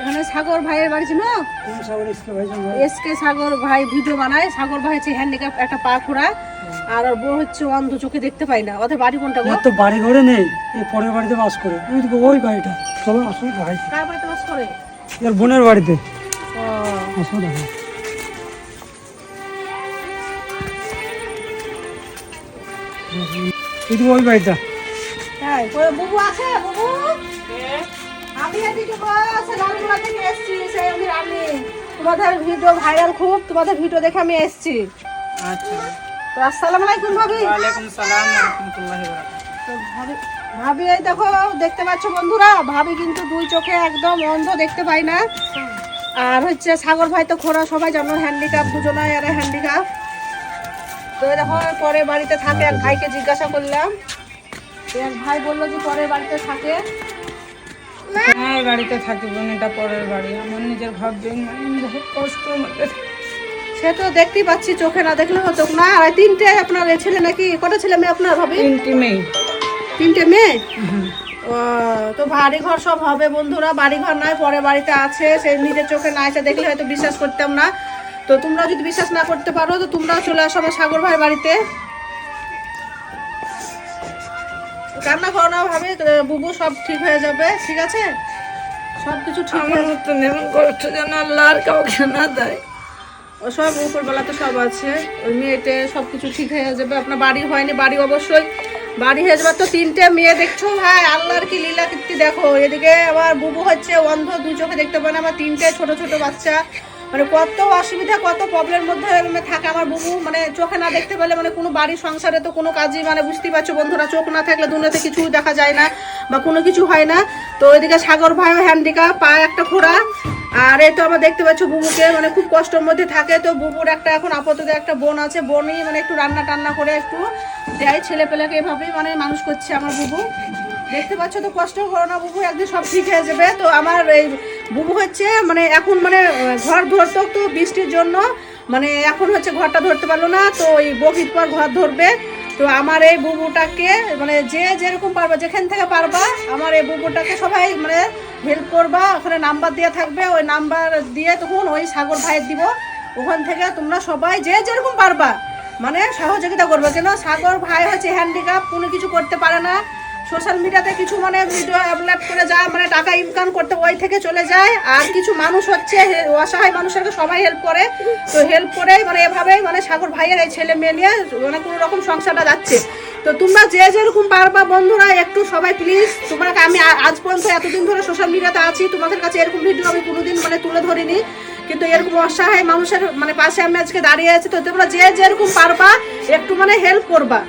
এখানে সাগর ভাইয়ের বাড়ি ছিল। এসকে সাগর ভাই? ভিডিও বানায়। সাগর ভাই হচ্ছে হ্যান্ডিক্যাপ একটা পা খোড়া। আর ওর বউ হচ্ছে অন্ধ চোখে দেখতে পাই না। ওদের বাড়ি কোনটা গো? তো বাড়ি ঘরে নেই। এই পরের বাড়িতে বাস করে। ওই দিকে ওই বাড়িটা চলো আসো ভাই। কার বাড়িতে বাস করে? এর বোনের বাড়িতে। ও। আসো দেখো। এই ওই বাড়িটা তাই বুবু আছে? বুবু আমি লালগুলা থেকে এসেছি সেই আমি আমি তোমাদের ভিডিও ভাইরাল খুব তোমাদের ভিডিও দেখে আমি এসেছি। আচ্ছা। তো আসসালামু আলাইকুম ভাবি। ওয়ালাইকুম সালাম রহমতুল্লাহি তো ভাবি ভাবি এই দেখো দেখতে পাচ্ছ বন্ধুরা ভাবি কিন্তু দুই চোখে একদম অন্ধ দেখতে পাই না। আর হচ্ছে সাগর ভাই তো খোরা সবাই জানো হ্যান্ডিক্যাপ দুজনাই আর হ্যান্ডিক্যাপ তো এই দেখো পরে বাড়িতে থাকে এক ভাইকে জিজ্ঞাসা করলাম। এক ভাই বলল যে পরের বাড়িতে থাকে। হ্যাঁ বাড়িতে থাকি বোন এটা পরের বাড়ি। আমার নিজের জন্য বহুত মধ্যে সে তো দেখতেই পাচ্ছি চোখে না দেখলে হতো না। আর তিনটে আপনার ছেলে নাকি কটা ছেলে মেয়ে আপনার ভাবি? তিনটে মেয়ে। তিনটে মেয়ে? ও, তো বাড়ি ঘর সব হবে বন্ধুরা বাড়ি ঘর নয় পরে বাড়িতে আছে সে নিজের চোখে না এসে দেখলে হয়তো বিশ্বাস করতাম না। তো তোমরা যদি বিশ্বাস না করতে পারো তো তোমরাও চলে আসো আমার সাগর ভাই বাড়িতে। কান্না করো না ভাবে বুবু সব ঠিক হয়ে যাবে ঠিক আছে? সব কিছু ঠিক আমার মতন এমন কষ্ট যেন আল্লাহ আর কাউকে না দেয়। ও সব উপরবেলা তো সব আছে ওই মেয়েতে সব কিছু ঠিক হয়ে যাবে আপনার বাড়ি হয়নি বাড়ি অবশ্যই। বাড়ি হয়ে যাবে তো তিনটে মেয়ে দেখছ ভাই আল্লাহর কি লীলা কীর্তি দেখো। এদিকে আবার বুবু হচ্ছে অন্ধ দু চোখে দেখতে না আমার তিনটে ছোট ছোট বাচ্চা। মানে কত অসুবিধা, কত প্রবলেমের মধ্যে মানে থাকে আমার বুবু মানে চোখে না দেখতে পেলে মানে কোনো বাড়ির সংসারে তো কোনো কাজই মানে বুঝতেই পারছ বন্ধুরা, চোখ না থাকলে দুনিয়াতে কিছু দেখা যায় না বা কোনো কিছু হয় না। তো ওইদিকে সাগর ভাই হ্যান্ডিকা পায়ে একটা খোড়া আর এই তো আমরা দেখতে পাচ্ছ বুবুকে মানে খুব কষ্টের মধ্যে থাকে। তো বুবুর একটা এখন আপাতত একটা বোন আছে, বোনই মানে একটু রান্না টান্না করে একটু দেয় ছেলে পেলেকে এভাবেই মানে মানুষ করছে আমার বুবু। দেখতে পাচ্ছ তো কষ্ট করো না বুবু, একদিন সব ঠিক হয়ে যাবে। তো আমার এই বুবু হচ্ছে মানে এখন মানে ঘর ধরতো তো বৃষ্টির জন্য মানে এখন হচ্ছে ঘরটা ধরতে পারল না, তো ওই বকির পর ঘর ধরবে। তো আমার এই বুবুটাকে মানে যে যেরকম পারবা, যেখান থেকে পারবা, আমার এই বুবুটাকে সবাই মানে হেল্প করবা, ওখানে নাম্বার দেওয়া থাকবে, ওই নাম্বার দিয়ে তখন ওই সাগর ভাইয়ের দিব। ওখান থেকে তোমরা সবাই যে যেরকম পারবা মানে সহযোগিতা করবে। কেন? সাগর ভাই হচ্ছে হ্যান্ডিক্যাপ কোনো কিছু করতে পারে না। সোশ্যাল মিডিয়াতে কিছু মানে ভিডিও আপলোড করে যা মানে টাকা ইনকাম করতে ওই থেকে চলে যায়। আর কিছু মানুষ হচ্ছে অসহায় মানুষেরকে সবাই হেল্প করে। তো হেল্প করেই মানে এভাবেই মানে সাগর ভাইয়ের এই ছেলে মেয়ে নিয়ে মানে কোনো রকম সংসারটা যাচ্ছে। তো তোমরা যে যেরকম পারবা বন্ধুরা, একটু সবাই প্লিজ তোমরা আমি আজ পর্যন্ত এতদিন ধরে সোশ্যাল মিডিয়াতে আছি, তোমাদের কাছে এরকম ভিডিও আমি কোনোদিন মানে তুলে ধরিনি। কিন্তু এরকম অসহায় মানুষের মানে পাশে আমি আজকে দাঁড়িয়ে আছি। তো তোমরা যে যেরকম পারবা, একটু মানে হেল্প করবা।